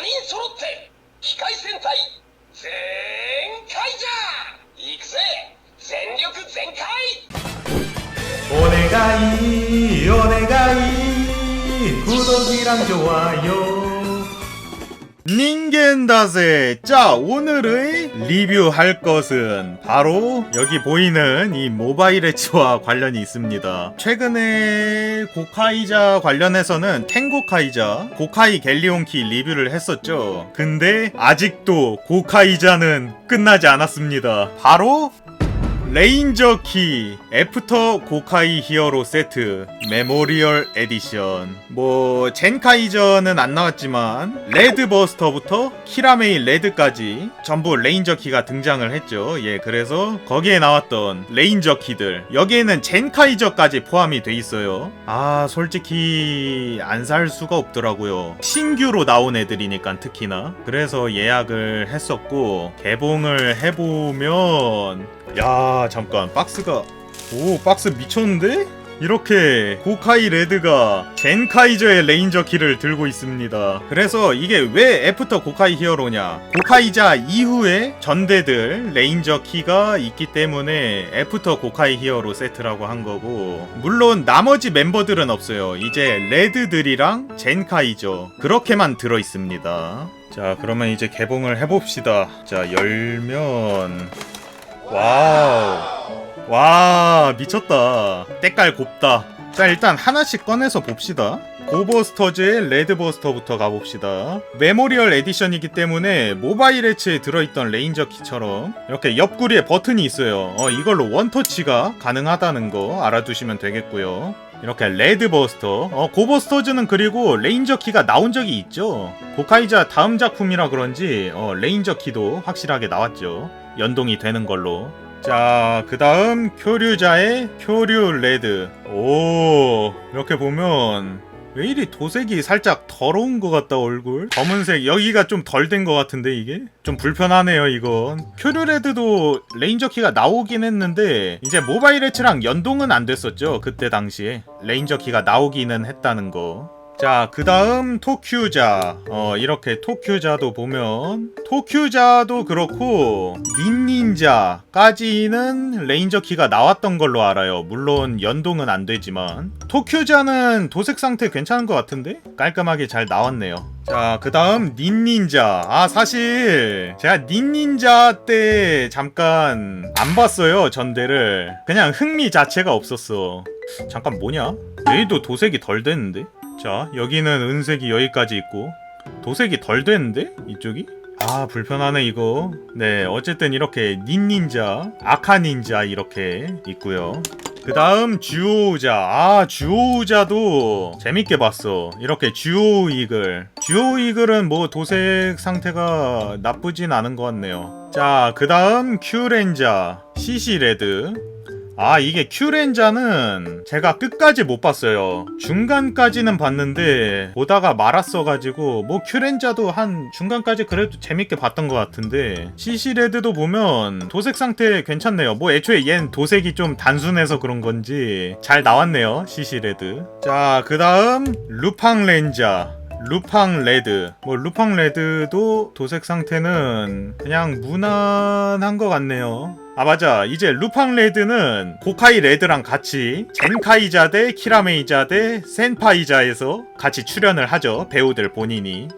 5人揃って機械戦隊全開じゃ行くぜ。全力全開。お願いお願い。くどじらんじょはよ 닌겐다세. 자 오늘의 리뷰할 것은 바로 여기 보이는 이 모바일 엣지와 관련이 있습니다. 최근에 고카이자 관련해서는 텐고카이자 고카이 갤리온키 리뷰를 했었죠. 근데 아직도 고카이자는 끝나지 않았습니다. 바로 레인저 키 애프터 고카이 히어로 세트 메모리얼 에디션. 뭐 젠카이저는 안 나왔지만 레드 버스터부터 키라메이 레드까지 전부 레인저 키가 등장을 했죠. 예 그래서 거기에 나왔던 레인저 키들. 여기에는 젠카이저까지 포함이 돼 있어요. 아 솔직히 안 살 수가 없더라고요. 신규로 나온 애들이니까 특히나. 그래서 예약을 했었고 개봉을 해보면 야 잠깐 박스가 오 박스 미쳤는데? 이렇게 고카이 레드가 젠카이저의 레인저 키를 들고 있습니다. 그래서 이게 왜 애프터 고카이 히어로냐? 고카이자 이후에 전대들 레인저 키가 있기 때문에 애프터 고카이 히어로 세트라고 한 거고 물론 나머지 멤버들은 없어요. 이제 레드들이랑 젠카이저 그렇게만 들어 있습니다. 자 그러면 이제 개봉을 해봅시다. 자 열면 와우. 와, 미쳤다. 때깔 곱다. 자, 일단 하나씩 꺼내서 봅시다. 고버스터즈의 레드버스터부터 가봅시다. 메모리얼 에디션이기 때문에 모바일 엣지에 들어있던 레인저 키처럼 이렇게 옆구리에 버튼이 있어요. 어, 이걸로 원터치가 가능하다는 거 알아두시면 되겠고요. 이렇게 레드버스터. 어, 고버스터즈는 그리고 레인저 키가 나온 적이 있죠. 고카이자 다음 작품이라 그런지 어, 레인저 키도 확실하게 나왔죠. 연동이 되는 걸로. 자, 그 다음 표류자의 표류 레드. 오, 이렇게 보면 왜 이리 도색이 살짝 더러운 것 같다 얼굴? 검은색 여기가 좀 덜 된 것 같은데 이게? 좀 불편하네요 이건. 표류 레드도 레인저 키가 나오긴 했는데 이제 모바일 엣치랑 연동은 안 됐었죠 그때 당시에. 레인저 키가 나오기는 했다는 거 자, 그 다음 토큐자. 어, 이렇게 토큐자도 보면, 토큐자도 그렇고, 닌닌자까지는 레인저 키가 나왔던 걸로 알아요. 물론 연동은 안 되지만. 토큐자는 도색 상태 괜찮은 것 같은데? 깔끔하게 잘 나왔네요. 자, 그 다음 닌닌자. 아, 사실 제가 닌닌자 때 잠깐 안 봤어요, 전대를. 그냥 흥미 자체가 없었어. 잠깐 뭐냐? 얘도 도색이 덜 됐는데? 자, 여기는 은색이 여기까지 있고 도색이 덜 됐는데? 이쪽이? 아, 불편하네 이거. 네, 어쨌든 이렇게 닌닌자, 아카닌자 이렇게 있고요. 그 다음 주오우자 아 주오우자도 재밌게 봤어 이렇게 주오이글 주오이글은 뭐 도색 상태가 나쁘진 않은 것 같네요 자 그 다음 큐렌자 시시레드 아 이게 큐렌자는 제가 끝까지 못 봤어요. 중간까지는 봤는데 보다가 말았어가지고 뭐 큐렌자도 한 중간까지 그래도 재밌게 봤던 것 같은데 CC레드도 보면 도색 상태 괜찮네요. 뭐 애초에 얜 도색이 좀 단순해서 그런 건지 잘 나왔네요 CC레드. 자 그 다음 루팡 렌자 루팡 레드. 뭐 루팡 레드도 도색 상태는 그냥 무난한 것 같네요 아 맞아 이제 루팡 레드는 고카이 레드랑 같이 젠카이자 대 키라메이자 대 센파이자에서 같이 출연을 하죠 배우들 본인이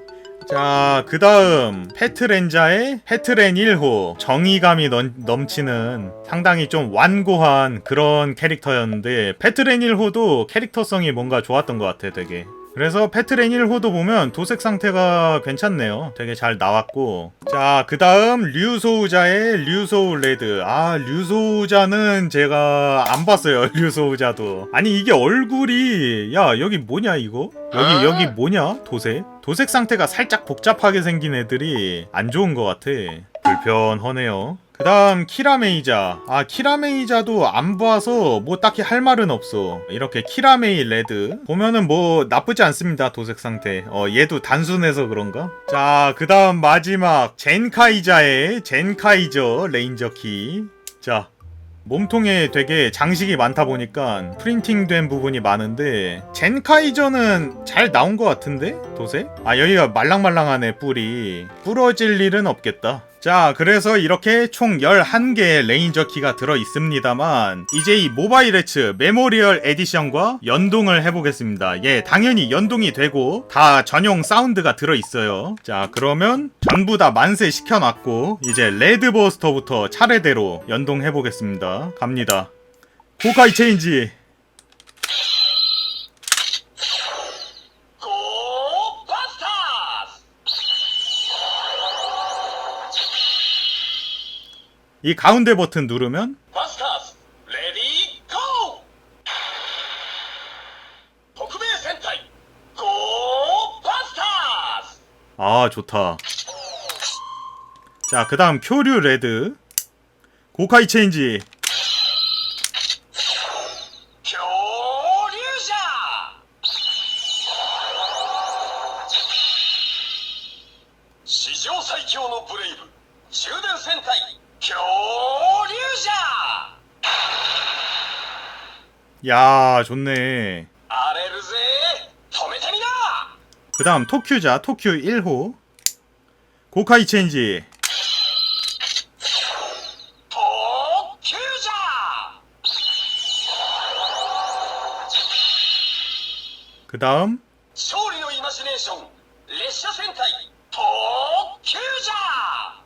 자, 그 다음, 페트렌자의 페트렌 1호. 정의감이 넘, 넘치는 상당히 좀 완고한 그런 캐릭터였는데, 페트렌 1호도 캐릭터성이 뭔가 좋았던 것 같아, 되게. 그래서 페트렌 1호도 보면 도색 상태가 괜찮네요. 되게 잘 나왔고. 자, 그 다음 류소우자의 류소우 레드. 아, 류소우자는 제가 안 봤어요. 류소우자도. 아니, 이게 얼굴이, 야, 여기 뭐냐, 이거? 여기, 여기 뭐냐? 도색? 도색 상태가 살짝 복잡하게 생긴 애들이 안 좋은 것 같아. 불편하네요. 그 다음 키라메이자. 아 키라메이자도 안 봐서 뭐 딱히 할 말은 없어. 이렇게 키라메이 레드. 보면은 뭐 나쁘지 않습니다 도색 상태. 어 얘도 단순해서 그런가? 자 그 다음 마지막. 젠카이자의 젠카이저 레인저 키자 몸통에 되게 장식이 많다 보니까 프린팅된 부분이 많은데 젠카이저는 잘 나온 것 같은데? 도색? 아 여기가 말랑말랑하네 뿔이. 부러질 일은 없겠다 자 그래서 이렇게 총 11개의 레인저 키가 들어 있습니다만 이제 이 모바일 에츠 메모리얼 에디션과 연동을 해보겠습니다. 예 당연히 연동이 되고 다 전용 사운드가 들어 있어요. 자 그러면 전부 다 만세 시켜놨고 이제 레드버스터부터 차례대로 연동해보겠습니다. 갑니다. 고카이 체인지 고 바스타스! 이 가운데 버튼 누르면 아 좋다. 자 그 다음 표류 레드. 고카이 체인지. 야 좋네 荒れるぜ止めてみな 그 다음 토큐자 토큐 1호 고카이 체인지 特急じゃ 그 다음 勝利のイマジネーション列車戦隊特急じゃ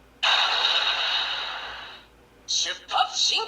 出発進行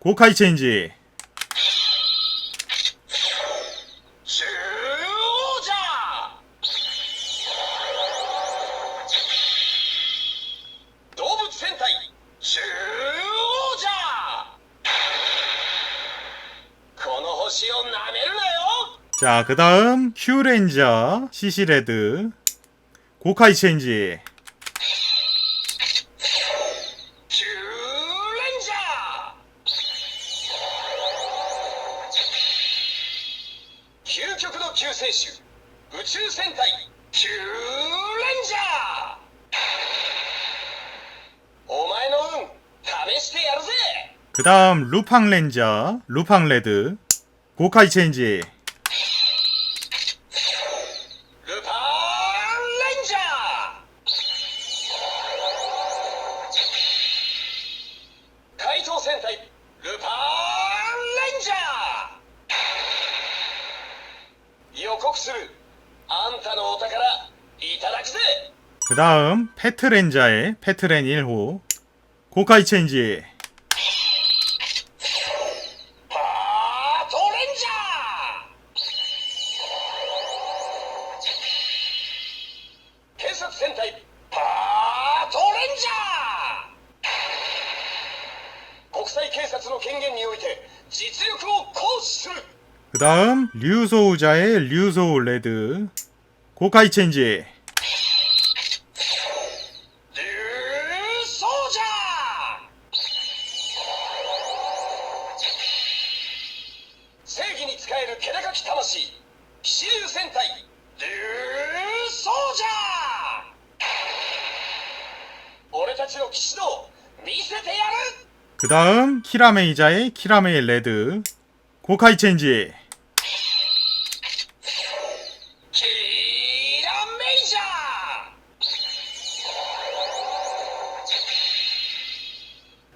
고카이 체인지. 자, 그 다음, 큐레인저, 시시레드, 고카이 체인지. 球選手宇宙戦隊キューレンジャーお前の運試してやるぜ그 다음 루팡 렌저, 루팡 레드, 고카이 체인지 그 다음 페트렌자의 페트렌 1호 고카이 체인지 그 다음 류소우자의 류소우 레드 고카이 체인지 다음 키라메이자의 키라메이 레드 고카이 체인지 キラメイジャー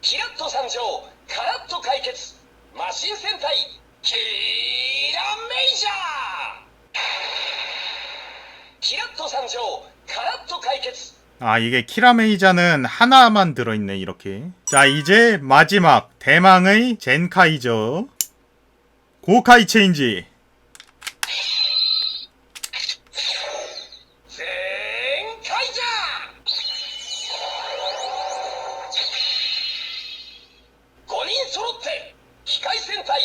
キラッと参上カラッと解決マシン戦隊キラメイジャーキラッと参上カラッと解決 아 이게 키라메이자는 하나만 들어있네 이렇게. 자 이제 마지막 대망의 젠카이저 고카이 체인지. 젠카이저 고인 소로테 기카이 센타이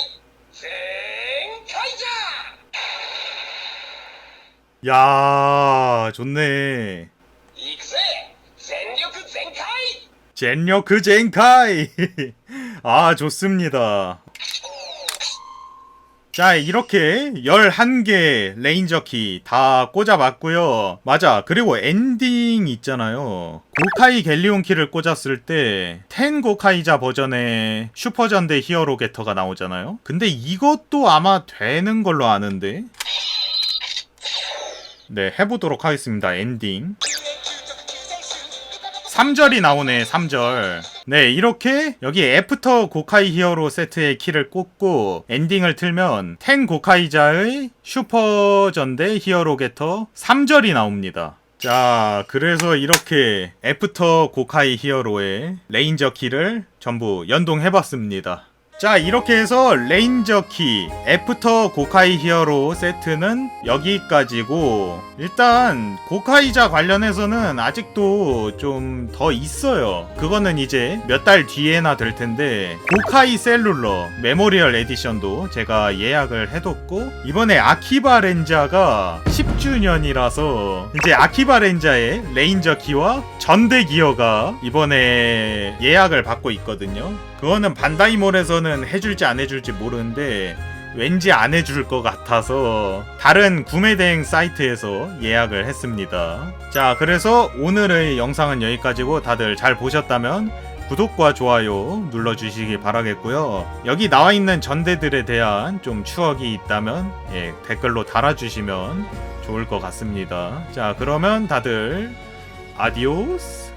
젠카이저 야 좋네. 젠여크 젠카이. 아 좋습니다. 자 이렇게 11개 레인저 키 다 꽂아봤고요. 맞아. 그리고 엔딩 있잖아요. 고카이 갤리온 키를 꽂았을 때 텐 고카이자 버전의 슈퍼전대 히어로 게터가 나오잖아요. 근데 이것도 아마 되는 걸로 아는데? 네 해보도록 하겠습니다. 엔딩 3절이 나오네 3절. 네 이렇게 여기 애프터 고카이 히어로 세트의 키를 꽂고 엔딩을 틀면 텐 고카이자의 슈퍼전대 히어로 게터 3절이 나옵니다. 자 그래서 이렇게 애프터 고카이 히어로의 레인저 키를 전부 연동해봤습니다 자 이렇게 해서 레인저 키 애프터 고카이 히어로 세트는 여기까지고 일단 고카이자 관련해서는 아직도 좀 더 있어요. 그거는 이제 몇 달 뒤에나 될 텐데 고카이 셀룰러 메모리얼 에디션도 제가 예약을 해뒀고 이번에 아키바 렌자가 10주년이라서 이제 아키바 렌자의 레인저 키와 전대 기어가 이번에 예약을 받고 있거든요 그거는 반다이몰에서는 해줄지 안 해줄지 모르는데 왠지 안 해줄 것 같아서 다른 구매 대행 사이트에서 예약을 했습니다. 자, 그래서 오늘의 영상은 여기까지고 다들 잘 보셨다면 구독과 좋아요 눌러주시기 바라겠고요. 여기 나와 있는 전대들에 대한 좀 추억이 있다면 예, 댓글로 달아주시면 좋을 것 같습니다. 자, 그러면 다들 아디오스